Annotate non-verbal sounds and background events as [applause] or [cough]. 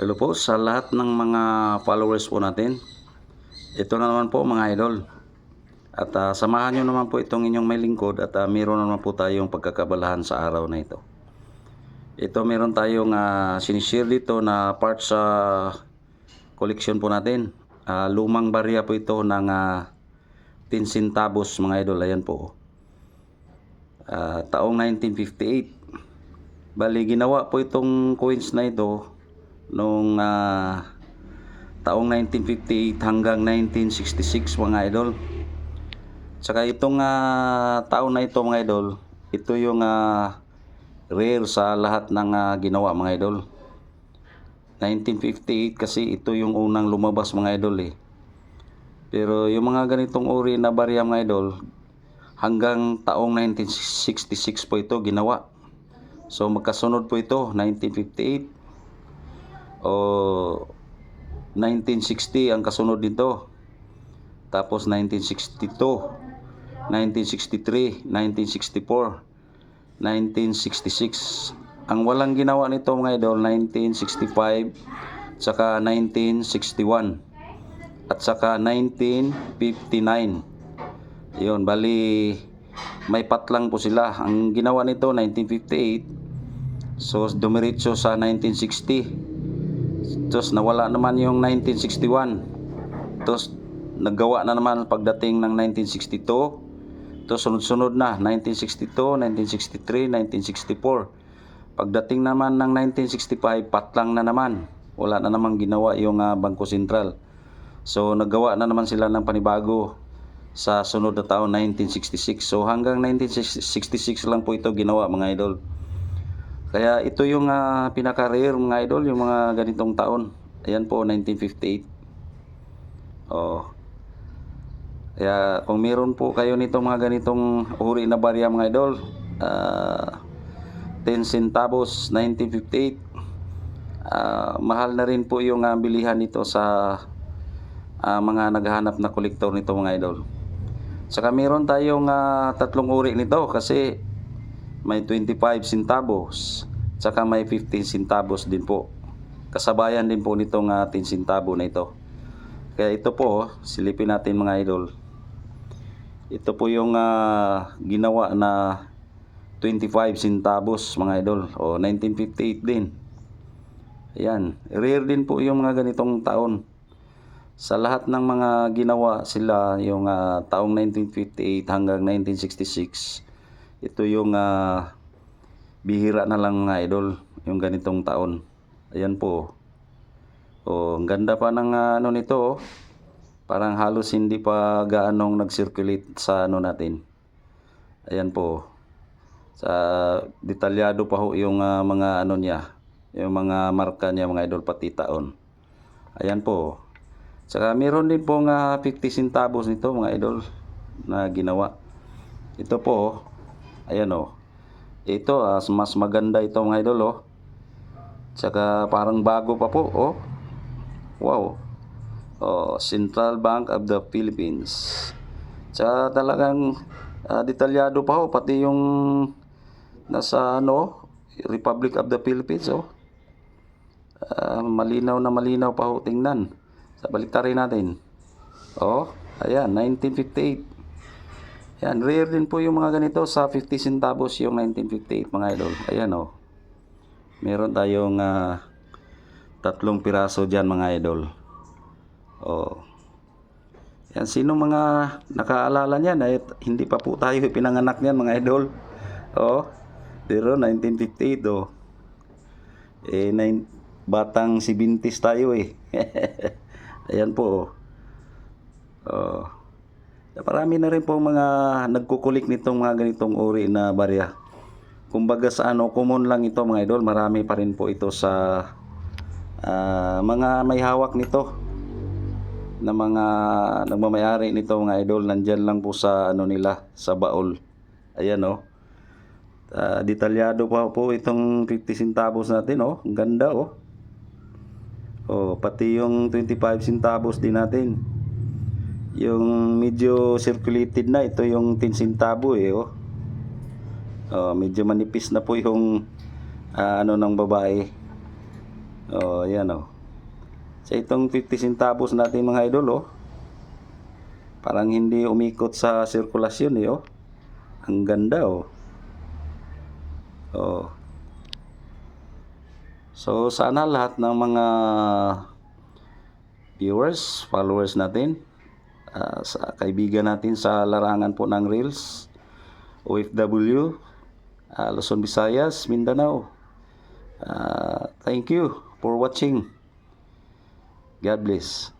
Hello po sa lahat ng mga followers po natin. Ito na naman po mga idol. At ah, samahan nyo naman po itong inyong may lingkod at ah, meron naman po tayong pagkakabalahan sa araw na ito. Ito meron tayong uh, sinishare dito na part sa collection po natin. Ah, lumang barya po ito ng uh, 10 centavos mga idol. Ayan po. Ah, taong 1958. Bali, ginawa po itong coins na ito noong ah, taong 1958 hanggang 1966 mga idol. Tsaka itong ah, taon na ito mga idol, ito yung ah, rare sa lahat ng ah, ginawa mga idol. 1958 kasi ito yung unang lumabas mga idol eh. Pero yung mga ganitong uri na barya mga idol, hanggang taong 1966 po ito ginawa. So magkasunod po ito, 1958 o 1960 ang kasunod nito. Tapos 1962, 1963, 1964, 1966. Ang walang ginawa nito mga idol, 1965, saka 1961, at saka 1959. Yun, bali may patlang po sila. Ang ginawa nito 1958. So dumiretso sa 1960. Tapos nawala naman yung 1961. Tapos naggawa na naman pagdating ng 1962. Tapos sunod-sunod na 1962, 1963, 1964. Pagdating naman ng 1965, patlang na naman. Wala na namang ginawa yung ah, Bangko Sentral. So naggawa na naman sila ng panibago sa sunod na taon 1966. So hanggang 1966 lang po ito ginawa mga idol. Kaya ito yung uh, pinaka-rare mga idol, yung mga ganitong taon. Ayan po 1958. Oh. Kaya kung meron po kayo nitong mga ganitong uri na barya mga idol, ah 10 centavos 1958. Ah, mahal na rin po yung ah, bilihan nito sa ah, mga naghahanap na kolektor nito mga idol. Saka meron tayong ah, tatlong uri nito kasi may 25 centavos saka may 15 centavos din po. Kasabayan din po nitong ah, 10 centavo na ito. Kaya ito po, silipin natin mga idol. Ito po yung ah, ginawa na 25 centavos mga idol o 1958 din. Ayan, rare din po yung mga ganitong taon sa lahat ng mga ginawa sila yung ah, taong 1958 hanggang 1966 ito yung ah, bihira na lang mga idol yung ganitong taon ayan po oh ang ganda pa ng ah, ano nito oh. parang halos hindi pa gaanong nag-circulate sa ano natin ayan po sa detalyado pa ho yung ah, mga ano niya yung mga marka niya mga idol pati taon ayan po Saka meron din pong ah, 50 centavos nito mga idol na ginawa. Ito po, oh. Ayan oh. Ito ah, mas maganda ito mga idol oh. Saka parang bago pa po oh. Wow. Oh, Central Bank of the Philippines. Saka talagang ah, detalyado pa ho pati yung nasa ano Republic of the Philippines oh. Ah, malinaw na malinaw pa ho tingnan. Sa baliktarin natin. Oh, ayan, 1958. Ayan, rare din po yung mga ganito sa 50 centavos yung 1958 mga idol. Ayan oh. Meron tayong ah, tatlong piraso dyan mga idol. Oh. Yan, sino mga nakaalala niyan? Ay, hindi pa po tayo pinanganak niyan mga idol. Oh, pero 1958 oh. Eh, nine, batang 70s tayo eh. [laughs] Ayan po. Oh. Marami na rin po mga nagkukulik nitong mga ganitong uri na barya. Kumbaga sa ano, common lang ito mga idol. Marami pa rin po ito sa ah, mga may hawak nito na mga nagmamayari nito mga idol. Nandyan lang po sa ano nila, sa baol. Ayan oh. Ah, detalyado pa po itong 50 centavos natin oh. Ang ganda oh. Oh, pati yung 25 centavos din natin. Yung medyo circulated na, ito yung 10 centavo eh, oh. Oh, medyo manipis na po yung ah, ano ng babae. Oh, ayan oh. Sa itong 50 centavos natin mga idol oh. Parang hindi umikot sa sirkulasyon eh oh. Ang ganda oh. Oh. So sana lahat ng mga viewers, followers natin, ah, sa kaibigan natin sa larangan po ng Reels, OFW, ah, Luzon, Visayas, Mindanao. Ah, thank you for watching. God bless.